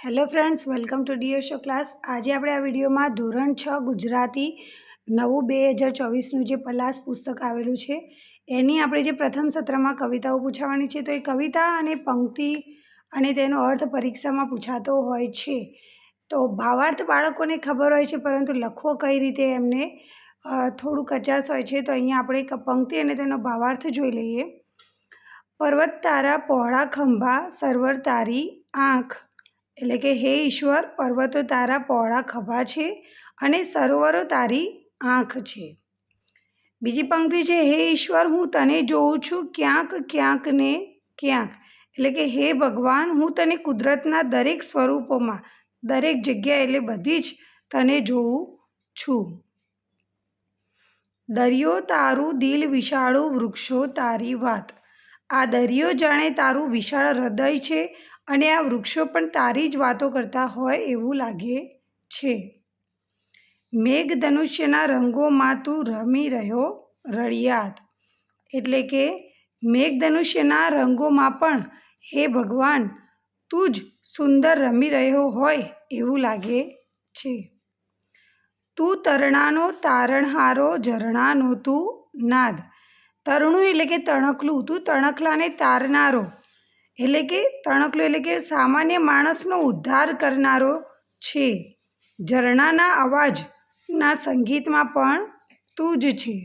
Hello friends welcome to dear show class આજે આપણે આ વિડીયોમાં ધોરણ છ ગુજરાતી નવું બે હજાર ચોવીસનું જે પલાસ પુસ્તક આવેલું છે, એની આપણે જે પ્રથમ સત્રમાં કવિતાઓ પૂછાવાની છે, તો એ કવિતા અને પંક્તિ અને તેનો અર્થ પરીક્ષામાં પૂછાતો હોય છે. તો ભાવાર્થ બાળકોને ખબર હોય છે, પરંતુ લખવો કઈ રીતે એમને થોડું કચાસ હોય છે, તો અહીંયા આપણે પંક્તિ અને તેનો ભાવાર્થ જોઈ લઈએ. પર્વત તારા પહોળા ખંભા સર્વર તારી આંખ. એટલે કે, હે ઈશ્વર, પર્વતો તારા પહોળા ખભા છે અને સરોવરો તારી આંખ છે. બીજી પંક્તિ છે, હે ઈશ્વર, હું તને જોઉં છું ક્યાંક ક્યાંક ને ક્યાંક. એટલે કે, હે ભગવાન, હું તને કુદરતના દરેક સ્વરૂપોમાં, દરેક જગ્યાએ એટલે બધી જ તને જોઉં છું. દરિયો તારું દિલ વિશાળું, વૃક્ષો તારી વાત. આ દરિયો જાણે તારું વિશાળ હૃદય છે અને આ વૃક્ષો પણ તારી જ વાતો કરતા હોય એવું લાગે છે. મેઘધનુષ્યના રંગોમાં તું રમી રહ્યો, રળિયાત. એટલે કે મેઘધનુષ્યના રંગોમાં પણ, હે ભગવાન, તું જ સુંદર રમી રહ્યો હોય એવું લાગે છે. તું તરણાનો તારણહારો ઝરણાનો તું નાદ. તરણું એટલે કે તણકલું તું તણકલાને તારનારો. એટલે કે તણકલો એટલે કે સામાન્ય માણસનો ઉદ્ધાર કરનારો છે. ઝરણાના અવાજના સંગીતમાં પણ તું જ છે.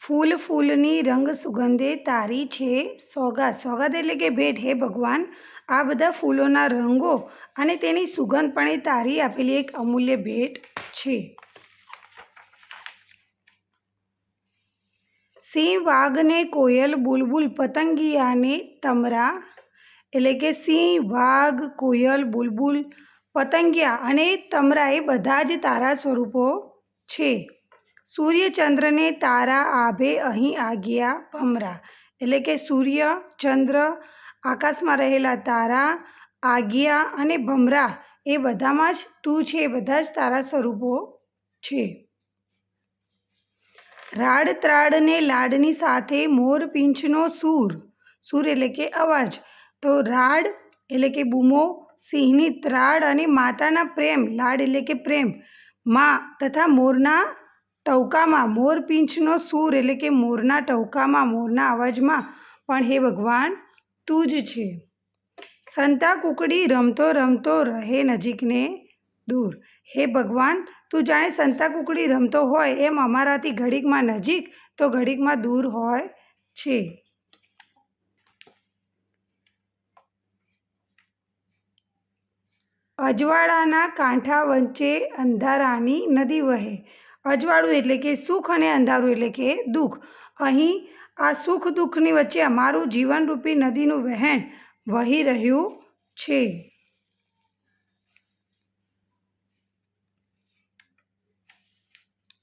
ફૂલ ફૂલની રંગ સુગંધે તારી છે સોગાત સોગાત એટલે કે ભેટ. હે ભગવાન, આ બધા ફૂલોના રંગો અને તેની સુગંધ પણ એ તારી આપેલી એક અમૂલ્ય ભેટ છે. સિંહ વાઘને કોયલ બુલબુલ પતંગિયાને તમરા. એટલે કે સિંહ વાઘ કોયલ બુલબુલ પતંગિયા અને તમરા એ બધા જ તારા સ્વરૂપો છે. સૂર્યચંદ્રને તારા આભે અહીં આગિયા ભમરા. એટલે કે સૂર્ય, ચંદ્ર, આકાશમાં રહેલા તારા, આગિયા અને ભમરા એ બધામાં જ તું છે બધા જ તારા સ્વરૂપો છે. રાડ ત્રાડને લાડની સાથે મોર પીંછનો સૂર. સૂર એટલે કે અવાજ. તો રાડ એટલે કે બૂમો, સિંહની ત્રાડ અને માતાના પ્રેમ. લાડ એટલે કે પ્રેમ. માં તથા મોરના ટવકામાં, મોર પીંછનો સૂર એટલે કે મોરના ટવકામાં, મોરના અવાજમાં. પણ હે ભગવાન, તું જ છે. સંતા કુકડી રમતો રમતો રહે નજીકને દૂર. હે ભગવાન તું જાણે સંતા કુકડી રમતો હોય એમ અમારાથી ઘડીકમાં નજીક તો ઘડીકમાં દૂર હોય છે. અજવાળાના કાંઠા વચ્ચે અંધારાની નદી વહે. અજવાળું એટલે કે સુખ અને અંધારું એટલે કે દુઃખ. અહીં આ સુખ દુઃખની વચ્ચે અમારું જીવનરૂપી નદીનું વહેણ વહી રહ્યું છે.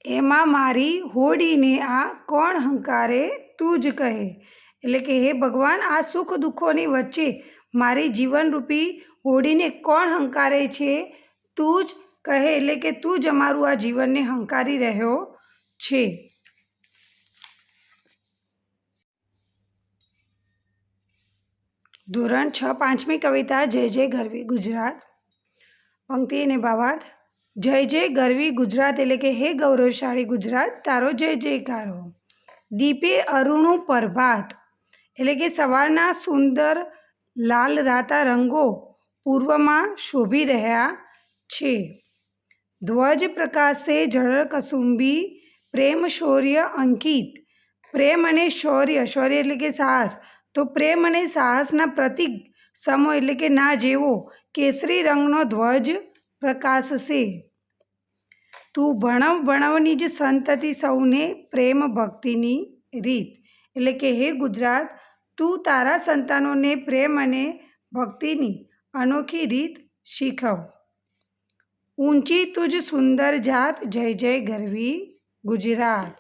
એમાં મારી હોડીને આ કોણ હંકારે તું જ કહે. એટલે કે, હે ભગવાન, આ સુખ દુઃખોની વચ્ચે મારી જીવનરૂપી હોડીને કોણ હંકારે છે? તું જ કહે, એટલે કે તું જ અમારું આ જીવનને હંકારી રહ્યો છે. ધોરણ છ પાંચમી કવિતા, જય જય ગરવી, ગુજરાત. પંક્તિ અને ભાવાર્થ. જય જય ગરવી ગુજરાત એટલે કે હે ગૌરવશાળી ગુજરાત, તારો જય જયકારો. દીપે અરુણું પ્રભાત એટલે કે સવારના સુંદર લાલ રાતા રંગો પૂર્વમાં શોભી રહ્યા છે. ધ્વજ પ્રકાશે જળ કસુંબી, પ્રેમ શૌર્ય અંકિત. પ્રેમ અને શૌર્ય શૌર્ય એટલે કે સાહસ. તો પ્રેમ અને સાહસના પ્રતિક સમો એટલે કે ના જેવો કેસરી રંગનો ધ્વજ પ્રકાશશે. તું ભણવ, ભણવની જ સંતતિ સૌને પ્રેમ ભક્તિની રીત. એટલે કે, હે ગુજરાત, તું તારા સંતાનોને પ્રેમ અને ભક્તિની અનોખી રીત શીખવ. ઊંચી તુજ સુંદર જાત, જય જય, ગરવી ગુજરાત.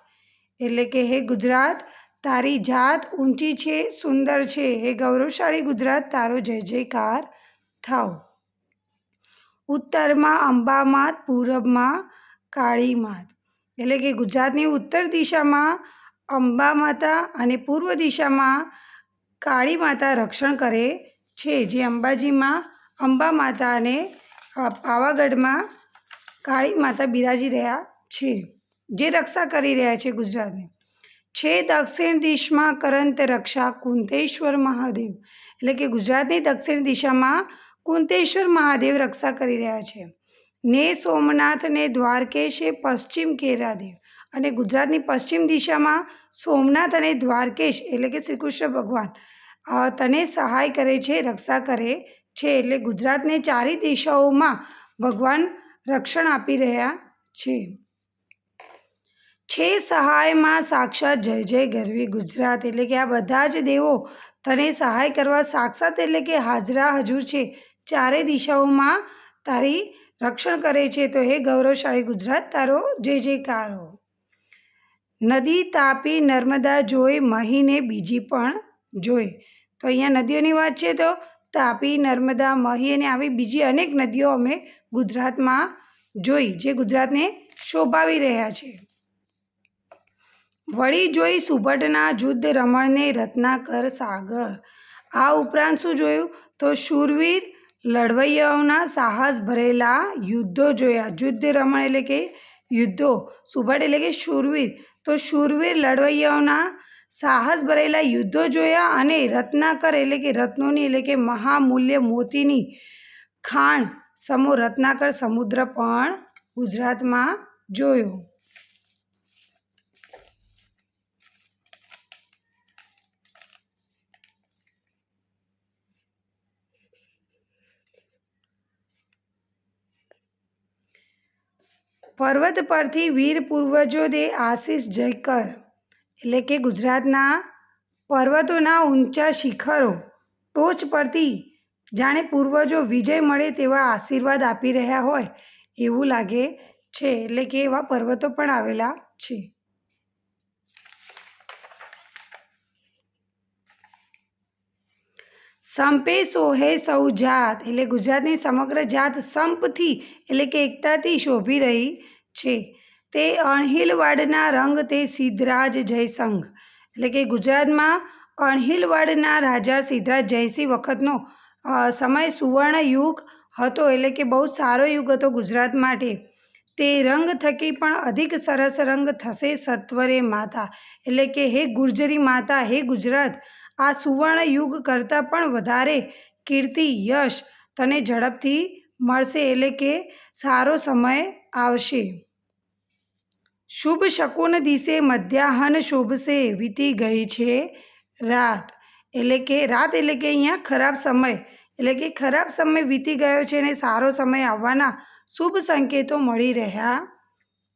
એટલે કે, હે ગુજરાત, તારી જાત ઊંચી છે, સુંદર છે. હે ગૌરવશાળી ગુજરાત, તારો જય, જયકાર થાવ. ઉત્તરમાં અંબામાત પૂરબમાં કાળી માત એટલે કે ગુજરાતની ઉત્તર દિશામાં અંબા માતા અને પૂર્વ દિશામાં કાળી માતા રક્ષણ કરે છે. જે અંબાજીમાં અંબા માતા અને પાવાગઢમાં કાળી માતા બિરાજી રહ્યા છે. જે રક્ષા કરી રહ્યા છે ગુજરાતની. છે દક્ષિણ દિશમાં કરંત રક્ષા કુંતેશ્વર મહાદેવ. એટલે કે ગુજરાતની દક્ષિણ દિશામાં કુંતેશ્વર મહાદેવ રક્ષા કરી રહ્યા છે. ને સોમનાથ ને દ્વારકેશે પશ્ચિમ કેરાદેવ અને ગુજરાતની પશ્ચિમ દિશામાં સોમનાથ અને દ્વારકેશ એટલે કે શ્રી કૃષ્ણ ભગવાન તને સહાય કરે છે, રક્ષા કરે છે એટલે ગુજરાતને ચારે દિશાઓમાં ભગવાન રક્ષણ આપી રહ્યા છે. છે સહાયમાં સાક્ષાત જય જય ગરવી ગુજરાત એટલે કે આ બધા જ દેવો તને સહાય કરવા સાક્ષાત એટલે કે હાજરા હજુર છે. ચારે દિશાઓમાં તારી રક્ષણ કરે છે. તો હે ગૌરવશાળી ગુજરાત, તારો જય જયકાર. હો નદી તાપી નર્મદા જોઈ, મહીને બીજી પણ જોઈ. તો અહીંયા નદીઓની વાત છે તો તાપી, નર્મદા મહી અને આવી બીજી અનેક નદીઓ અમે ગુજરાતમાં જોઈ, જે ગુજરાતને શોભાવી રહ્યા છે. વળી જોઈ સુભટના જુદ્ધ રમણને રત્નાકર સાગર. આ ઉપરાંત શું જોયું? તો શૂરવીર લડવૈયાઓના સાહસ ભરેલા યુદ્ધો જોયા. યુદ્ધ રમણ એટલે કે યુદ્ધો સુભટ એટલે કે શૂરવીર. તો શૂરવીર લડવૈયાઓના સાહસ ભરેલા યુદ્ધો જોયા અને રત્નાકર એટલે કે રત્નોની એટલે કે મહામૂલ્ય મોતીની ખાણ સમૂહ રત્નાકર સમુદ્ર પણ ગુજરાતમાં જોયો. પર્વત પરથી વીર પૂર્વજો દે આશીષ જયકર. એટલે કે ગુજરાતના પર્વતોના ઊંચા શિખરો, ટોચ પરથી જાણે પૂર્વજો વિજય મળે તેવા આશીર્વાદ આપી રહ્યા હોય એવું લાગે છે. એટલે કે એવા પર્વતો પણ આવેલા છે. સંપે સોહે સૌ જાત એટલે ગુજરાતની સમગ્ર જાત સંપથી, એટલે કે એકતાથી શોભી રહી છે. તે અણહિલવાડના રંગ તે સિદ્ધરાજ જયસંઘ. એટલે કે ગુજરાતમાં અણહિલવાડના રાજા સિદ્ધરાજ જયસિંહ વખતનો સમય સુવર્ણ યુગ હતો. એટલે કે બહુ સારો યુગ હતો ગુજરાત માટે. તે રંગ થકી પણ અધિક સરસ રંગ થશે સત્વરે માતા. એટલે કે હે ગુર્જરી માતા, હે ગુજરાત, આ સુવર્ણ યુગ કરતાં પણ વધારે કીર્તિ, યશ તને ઝડપથી મળશે. એટલે કે સારો સમય આવશે. શુભ શકુન દિશે મધ્યાહન શુભશે વીતી ગઈ છે રાત. એટલે કે રાત એટલે કે અહીંયા ખરાબ સમય. એટલે કે ખરાબ સમય વીતી ગયો છે અને સારો સમય આવવાના શુભ સંકેતો મળી રહ્યા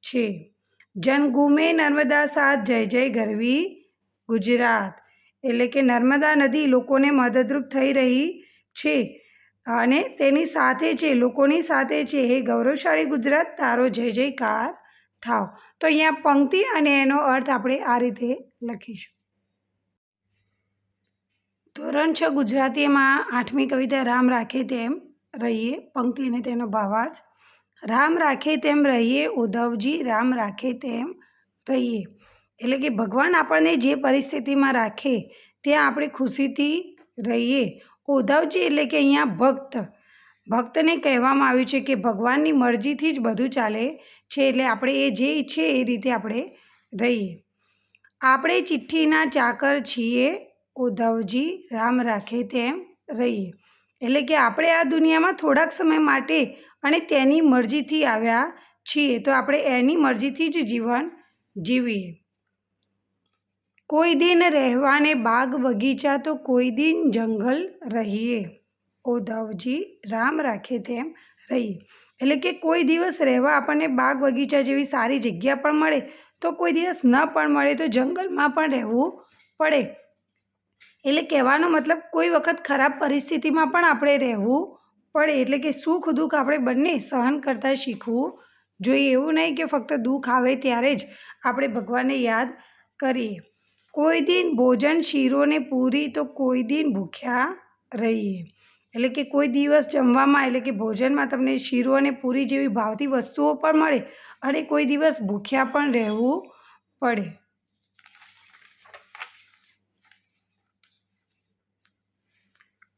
છે. જનગુમે નર્મદા સાથ જય જય ગરવી ગુજરાત. એટલે કે નર્મદા નદી લોકોને મદદરૂપ થઈ રહી છે. અને તેની સાથે છે લોકોની સાથે છે હે ગૌરવશાળી ગુજરાત, તારો જય જયકાર થાવ. તો અહીંયા પંક્તિ અને એનો અર્થ આપણે આ રીતે લખીશું. ધોરણ છ ગુજરાતીમાં આઠમી કવિતા રામ રાખે તેમ રહીએ, પંક્તિ અને તેનો ભાવાર્થ. રામ રાખે તેમ રહીએ, ઉદ્ધવજી, રામ રાખે તેમ રહીએ. એટલે કે ભગવાન આપણને જે પરિસ્થિતિમાં રાખે, ત્યાં આપણે ખુશીથી રહીએ. ઉદ્ધવજી એટલે કે અહીંયા ભક્ત. ભક્તને કહેવામાં આવ્યું છે કે ભગવાનની મરજીથી જ બધું ચાલે છે એટલે આપણે એ જે ઈચ્છે એ રીતે આપણે રહીએ. આપણે ચિઠ્ઠીના ચાકર છીએ, ઉદ્ધવજી રામ રાખે તેમ રહીએ. એટલે કે આપણે આ દુનિયામાં થોડાક સમય માટે અને તેની મરજીથી આવ્યા છીએ, તો આપણે એની મરજીથી જ જીવન જીવીએ. કોઈ દિન રહેવાને બાગ બગીચા તો કોઈ દિન જંગલ રહીએ. ઉદ્ધવજી રામ રાખે તેમ રહીએ એટલે કે કોઈ દિવસ રહેવા આપણને બાગ બગીચા જેવી સારી જગ્યા પણ મળે, તો કોઈ દિવસ ન પણ મળે તો જંગલમાં પણ રહેવું પડે. એટલે કહેવાનો મતલબ કોઈ વખત ખરાબ પરિસ્થિતિમાં પણ આપણે રહેવું પડે. એટલે કે સુખ દુઃખ આપણે બંને સહન કરતાં શીખવું જોઈએ. એવું નહીં કે ફક્ત દુઃખ આવે ત્યારે જ આપણે ભગવાનને યાદ કરીએ. કોઈ દિન ભોજન શીરોને પૂરી તો કોઈ દિન ભૂખ્યા રહીએ. એટલે કે કોઈ દિવસ જમવામાં, એટલે કે ભોજનમાં તમને શીરો અને પૂરી જેવી ભાવતી વસ્તુઓ પણ મળે અને કોઈ દિવસ ભૂખ્યા પણ રહેવું પડે.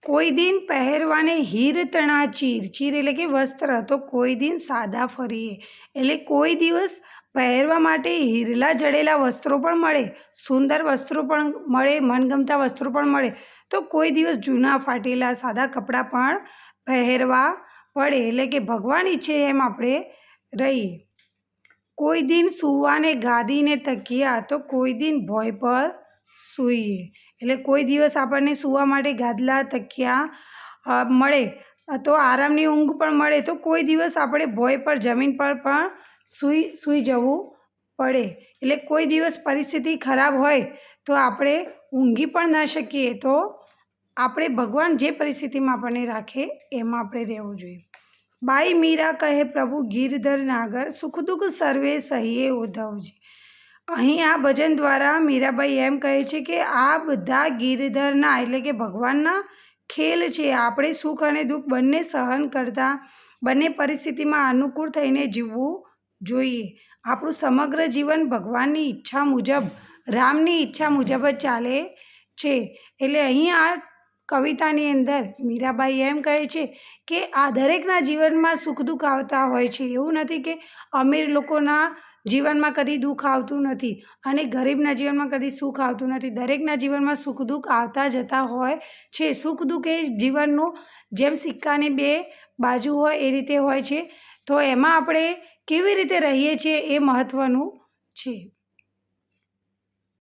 કોઈ દિન પહેરવાને હીર તણા ચીર ચીર એટલે કે વસ્ત્ર, તો કોઈ દિન સાદા ફરીએ. એટલે કોઈ દિવસ પહેરવા માટે હીરલા જડેલા વસ્ત્રો પણ મળે, સુંદર વસ્ત્રો પણ મળે, મનગમતા વસ્ત્રો પણ મળે. તો કોઈ દિવસ જૂના ફાટેલા સાદા કપડાં પણ પહેરવા પડે, એટલે કે ભગવાન ઈચ્છે એમ આપણે રહીએ. કોઈ દિન સૂવાને ગાદીને તકિયા તો કોઈ દિન ભોય પર સૂઈએ. એટલે કોઈ દિવસ આપણને સૂવા માટે ગાદલા તકિયા મળે. તો આરામની ઊંઘ પણ મળે. તો કોઈ દિવસ આપણે ભોય પર, જમીન પર પણ સૂઈ સૂઈ જવું પડે. એટલે કોઈ દિવસ પરિસ્થિતિ ખરાબ હોય તો આપણે ઊંઘી પણ ન શકીએ. તો આપણે ભગવાન જે પરિસ્થિતિમાં આપણને રાખે એમાં આપણે રહેવું જોઈએ. બાઈ મીરા કહે, પ્રભુ ગીરધર નાગર, સુખ દુઃખ સર્વે સહીએ ઉદ્ધવજી. અહીં આ ભજન દ્વારા મીરાબાઈ એમ કહે છે કે આ બધા ગીરધરના એટલે કે ભગવાનના ખેલ છે. આપણે સુખ અને દુઃખ બંને સહન કરતા, બંને પરિસ્થિતિમાં અનુકૂળ થઈને જીવવું જોઈએ. આપણું સમગ્ર જીવન ભગવાનની ઈચ્છા મુજબ, રામની ઈચ્છા મુજબ જ ચાલે છે. એટલે અહીં આ કવિતાની અંદર મીરાબાઈ એમ કહે છે કે આ દરેકના જીવનમાં સુખ દુઃખ આવતા હોય છે. એવું નથી કે અમીર લોકોના જીવનમાં કદી દુઃખ આવતું નથી અને ગરીબના જીવનમાં કદી સુખ આવતું નથી. દરેકના જીવનમાં સુખ દુઃખ આવતા જતા હોય છે. સુખ દુઃખ એ જીવનનું જેમ સિક્કાની બે બાજુ હોય એ રીતે હોય છે. તો એમાં આપણે કેવી રીતે રહીએ છીએ એ મહત્ત્વનું છે.